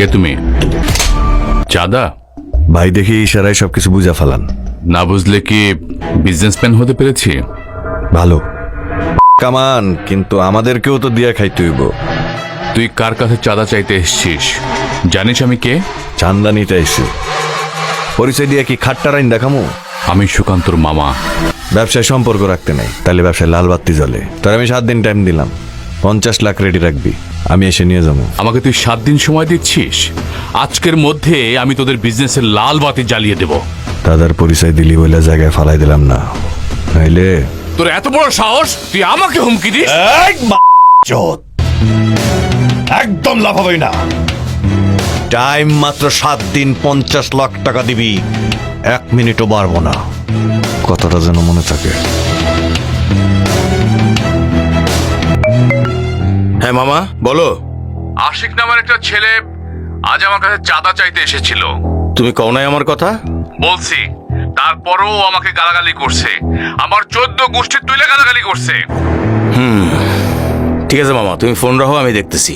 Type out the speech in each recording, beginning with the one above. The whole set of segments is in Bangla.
কে তুমি? চাঁদা? ভাই দেখি ইশারায় সবকিছু বুঝা ফেলান। না বুঝলে কি বিজনেসম্যান হতে পেরেছি? ভালো। কামান কিন্তু আমাদেরকেও তো দিয়া খাইতে হইব। তুই কার কাছে চাঁদা চাইতে এসছিস? জানিস আমি কে? চান্দানিতে এসে পরিচয় দিয়ে কি খাট্টা রাইন দেখামু আমি সুকান্তর মামা। ব্যবসায় সম্পর্ক রাখতে নাই তাহলে ব্যবসায় লাল বাতি জ্বলে। তোর আমি সাত দিন টাইম দিলাম। পঞ্চাশ লাখ রেডি রাখবি। আমি এসে নিয়ে যাব। আমাকে তুই সাত দিন সময় দিচ্ছিস। আজকের মধ্যে আমি তোদের বিজনেসের লাল বাতি জ্বালিয়ে দেব। দাদার পরিচয় দিলি বলে জায়গায় ফালাই দিলাম না। নাইলে তোর এত বড় সাহস? তুই আমাকে হুমকি দিস? একদম লাভ হবে না। টাইম মাত্র সাত দিন পঞ্চাশ লাখ টাকা দিবি। এক মিনিটও বাড়বো না। কথাটা যেন মনে থাকে। হ্যাঁ মামা বলো। আশিক নামের একটা ছেলে আজ আমার কাছে চাঁদা চাইতে এসেছিল। তুমি কও নাই আমার কথা? বলছি তারপরও আমাকে গালাগালি করছে। আমার চোদ্দ গোষ্ঠীর তুলে গালাগালি করছে। হুম ঠিক আছে মামা তুমি ফোন রাখো আমি দেখতেছি।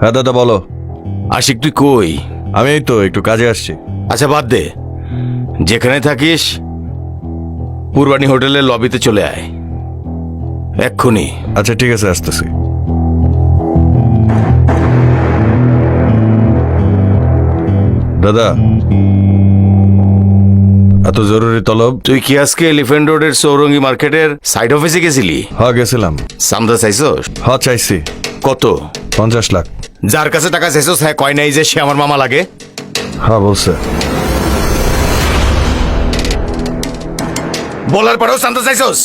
হ্যাঁ দাদা বলো। আশিক তুই কই? আমি এই তো একটু কাজে আসছি। আচ্ছা বাদ দে। যেখানে থাকিস পূর্বাণী হোটেলের লবিতে চলে আয়। এক্ষুনি। আচ্ছা ঠিক আছে আসতেছি। দাদা। এত জরুরি তলব। তুই কি আজকে এলিফেন্ট রোডের সৌরঙ্গী মার্কেটের সাইড অফিসে গেছিলি? হ্যাঁ গেছিলাম। সামদা চাইছস হ চাইছি। কত? পঞ্চাশ লাখ। যার কাছে টাকা চাইছস হ্যাঁ কয় নাই যে সে আমার মামা লাগে? হ্যাঁ বলছে। বলার পরেও শান্ত চাইছস?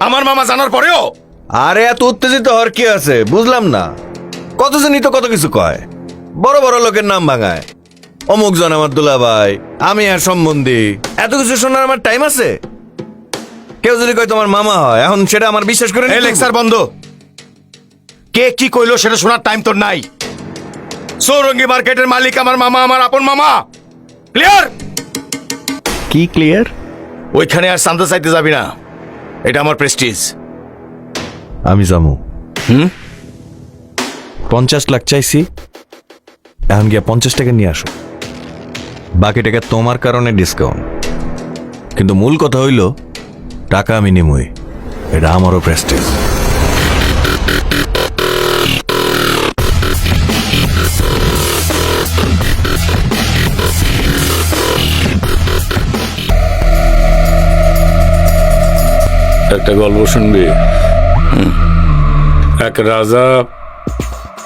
আমার মামা জানার পরেও? আরে এত উত্তেজিত হওয়ার কি আছে? বুঝলাম না। কত জনই তো কত কিছু কয়। বড় বড় লোকের নাম ভাঙায়। অমুক জন আমার দুলাভাই আমি আর সম্বন্ধী। এত কিছু শোনার আমার টাইম আছে? কেউ যদি কয় তোমার মামা হয় এখন সেটা আমার বিশ্বাস করে এই লেকচার বন্ধ। কে কি কইলো সেটা শোনার টাইম তোর নাই। সৌরঙ্গী মার্কেটের মালিক আমার মামা আমার আপন মামা। ক্লিয়ার কি ক্লিয়ার ওইখানে আর শান্ত চাইতে যাবি না। এটা আমার প্রেস্টিজ আমি জামু হুম? পঞ্চাশ লাখ চাইছি। এখন গিয়া পঞ্চাশ টাকা নিয়ে আসো। বাকি টাকা তোমার কারণে ডিসকাউন্ট কিন্তু মূল কথা হইল টাকা আমি নিমই। এটা আমারও প্রেস্টিজ একটা গল্প শুনবি। এক রাজা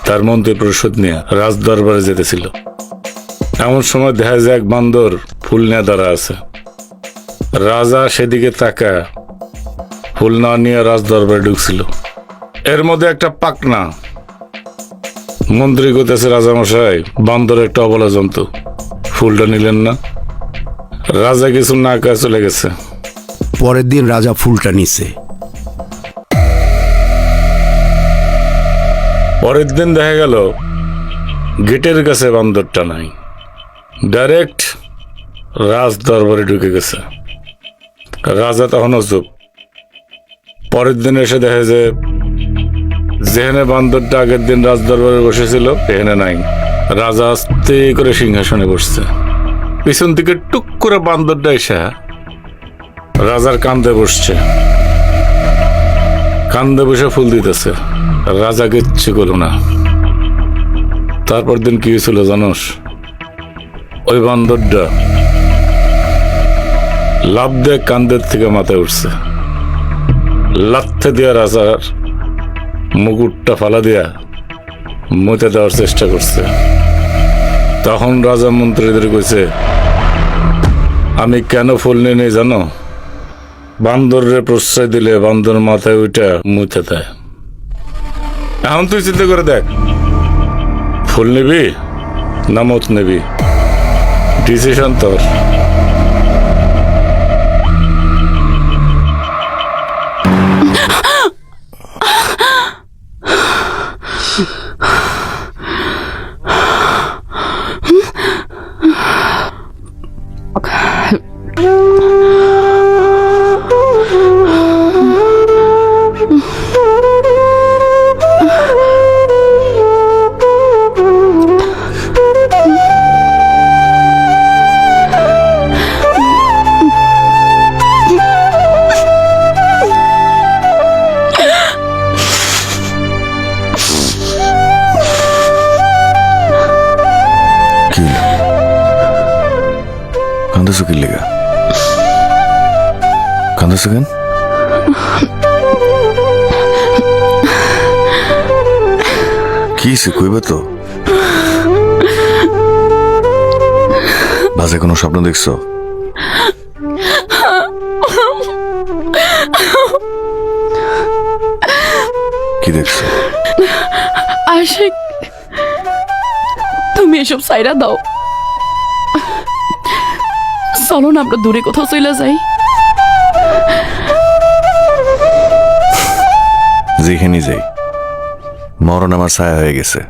তার মন্ত্রী প্রসদ নিয়ে রাজ দরবারে যেতেছিল। এমন সময় দেখা যায় এক বান্দর ফুল নিয়ে দাঁড়া আছে। রাজা সেদিকে তাকা ফুল না নিয়ে রাজ দরবারে ঢুকছিল। এর মধ্যে একটা পাকনা। মন্ত্রী করতেছে রাজামশাই বান্দর একটা অবলা জন্তু। ফুলটা নিলেন না। রাজা কিছু না কাজ চলে গেছে। পরের দিন রাজা ফুলটা নিছে। পরের দিন দেখা গেল, গেটের কাছে বান্দরটা নাই। ডাইরেক্ট রাজ দরবারে ঢুকে গেছে। রাজা তখনও চুপ। পরের দিন এসে দেখে যে, যেখানে বান্দরটা আগের দিন রাজ দরবারে বসেছিল এখানে নাই। রাজা আস্তে করে সিংহাসনে বসছে। পিছন থেকে টুক করে বান্দরটা এসে রাজার কান্দে বসছে। কান্দে বসে ফুল দিতেছে। রাজা কিচ্ছু করল না। তারপর দিন কি হয়েছিল জানোস? ওই বান্দরটা লাভ দিয়ে কান্দের থেকে মাথায় উঠছে। লাথে দিয়া রাজার মুকুটটা ফালা দিয়া মুতে দেওয়ার চেষ্টা করছে। তখন রাজা মন্ত্রীদের কইছে, আমি কেন ফুল নিয়ে জানো? বান্দরের প্রশ্রয় দিলে বান্দর মাথায় ওইটা মুছে দেয়। এখন তুই চিন্তা করে দেখ। ফুল নিবি নামত নিবি? ডিসিশন তোর। Yeah. কান্দাছো কেন কি কইবে তো? বাজে কোনো স্বপ্ন দেখছ? কি দেখছ? আশিক, তুমি এসব সাইরা দাও। চলো না, আমরা দূরে কোথাও চলে যাই। যেখানে যাই মরণ আমার ছায়া হয়ে গেছে।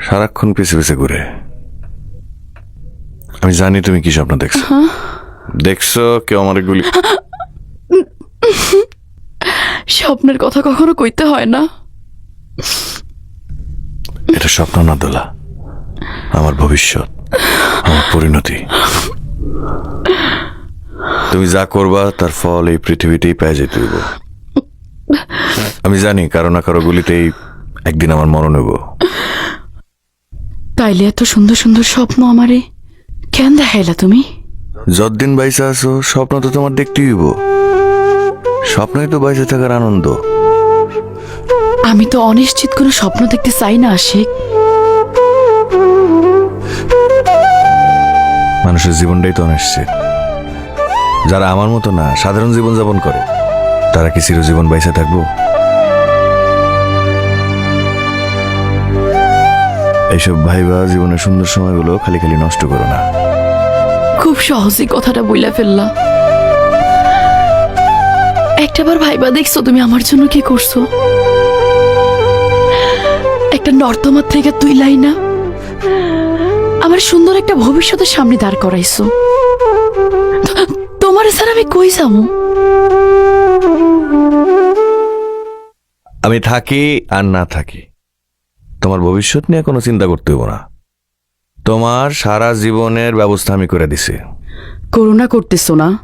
সারাক্ষণ পিছে পিছে ঘুরে। আমি জানি তুমি কি স্বপ্ন দেখছ। দেখছ কেউ আমার গুলি স্বপ্নের কথা কখনো কইতে হয় না। এটা স্বপ্ন না দোলা। আমার ভবিষ্যৎ আমার পরিণতি। তুমি যা করবা তার ফল এই পৃথিবীতেই পেয়ে যেতে হইব। আমি জানি কারও না কারও গুলিতেই একদিন আমার মরণ হইব। তাইলে এত সুন্দর সুন্দর স্বপ্ন আমারে কেন দেখাইলা তুমি? যতদিন বাইসে আছো স্বপ্ন তো তোমার দেখতে হইব। স্বপ্নই তো বাইসে থাকার আনন্দ। আমি তো অনিশ্চিত কোনো স্বপ্ন দেখতে চাই না আশিক। মানুষের জীবনটাই তো অনিশ্চিত। যারা আমার মতো না, সাধারণ জীবন যাপন করে, তারা কি চিরজীবন বাইসে থাকব? এইসব ভাইবা জীবনের সুন্দর সময়গুলো খালি খালি নষ্ট করো না। খুব সহজেই কথাটা বইলা ফেললা। একটাবার ভাইবা দেখছ তুমি আমার জন্য কি করছ? একটা নর্দমার থেকে তুই লাইনা আমার সুন্দর একটা ভবিষ্যতের সামনে দাঁড় করাইছো। তোমার স্যার আমি কই যাব? আমি থাকি আর না থাকি। তোমার ভবিষ্যৎ নিয়ে কোনো চিন্তা করতে হব না। তোমার সারা জীবনের ব্যবস্থা আমি করে দিছি। করোনা করতেছো না?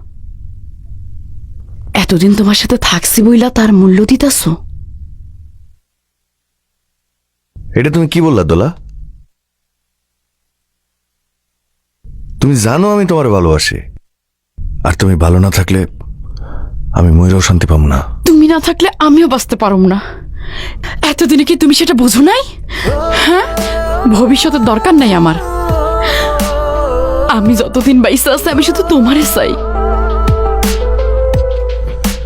এতদিন তোমার সাথে থাকছি বইলা তার মূল্য দিতাছো। এটা তুমি কি বললা দোলা? তুমি জানো আমি তোমার ভালোবাসি। আর তুমি ভালো না থাকলে আমি ময়ূরও শান্তি পাবো না। তুমি না থাকলে আমিও বাঁচতে পারব না। এতদিনে কি তুমি সেটা বোঝো নাই? হ্যাঁ? ভবিষ্যতের দরকার নাই আমার। আমি যতদিন বাইসে আছে আমি শুধু তোমারে চাই।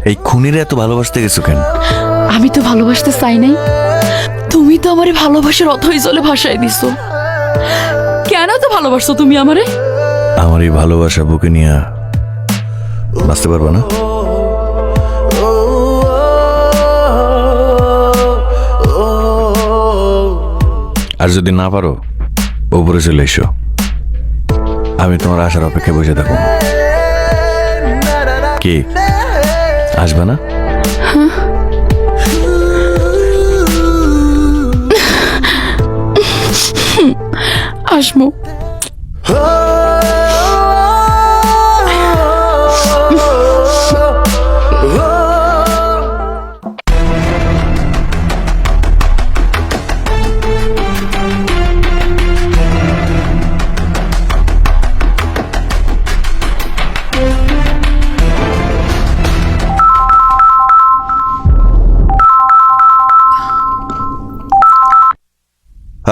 এই খুনিরে এত ভালোবাসতে গেছো কেন? আমি তো ভালোবাসতে চাই নাই। তুমি তো আমারে ভালোবাসার অথই জলে ভাসায় দিছো। কেন তো ভালোবাসছো তুমি আমারে? আমার এই ভালোবাসা বুকে নিয়ে বাঁচতে পারব না। আর যদি না পারো উপরে চলে এসো। আমি তোমার আসার অপেক্ষায় বসে থাকব। কি? আসবে না? আসব।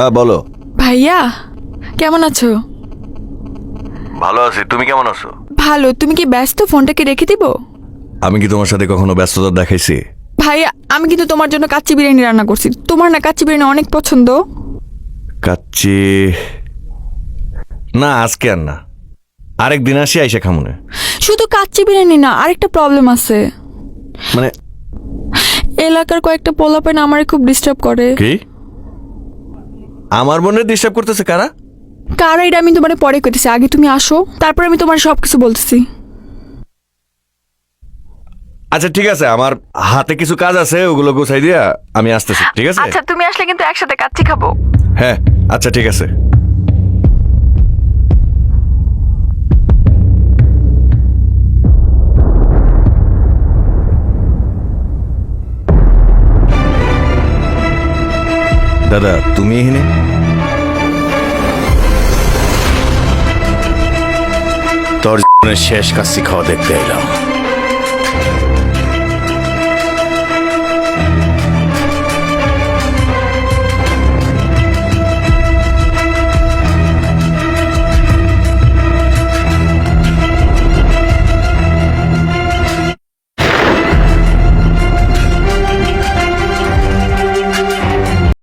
হ্যাঁ বলো। ভাইয়া কেমন আছো? ভালো আছি তুমি কেমন আছো? ভালো তুমি কি ব্যস্ত? ফোনটাকে রেখে দিব? আমি কি তোমার সাথে কখনো ব্যস্ততা দেখাইছি? ভাইয়া আমি কিন্তু তোমার জন্য কাচ্চি বিরিয়ানি রান্না করছি। তোমার না কাচ্চি বিরিয়ানি অনেক পছন্দ? কাচ্চি না আজকে আর না। আরেক দিন আসি আইসা খামুনে শুধু কাচ্চি বিরিয়ানি না আরেকটা প্রবলেম আছে। মানে? এলাকার কয়েকটা পোলাপেন আমার খুব ডিস্টার্ব করে। কি? আমার মনে ডিস্টার্ব করতেছে কারা? কারা এটা আমি তোমার পরে কইতেছি। আগে তুমি আসো তারপর আমি তোমার সব কিছু বলতেছি। আচ্ছা ঠিক আছে আমার হাতে কিছু কাজ আছে ওগুলো গোছাই দিয়া আমি আসতেছি ঠিক আছে? আচ্ছা তুমি আসলে কিন্তু একসাথে কাচ্চি খাব। হ্যাঁ আচ্ছা ঠিক আছে। দাদা তুমি এখানে? তোর শেষ কাশি খাওয়া দেখতে এলাম।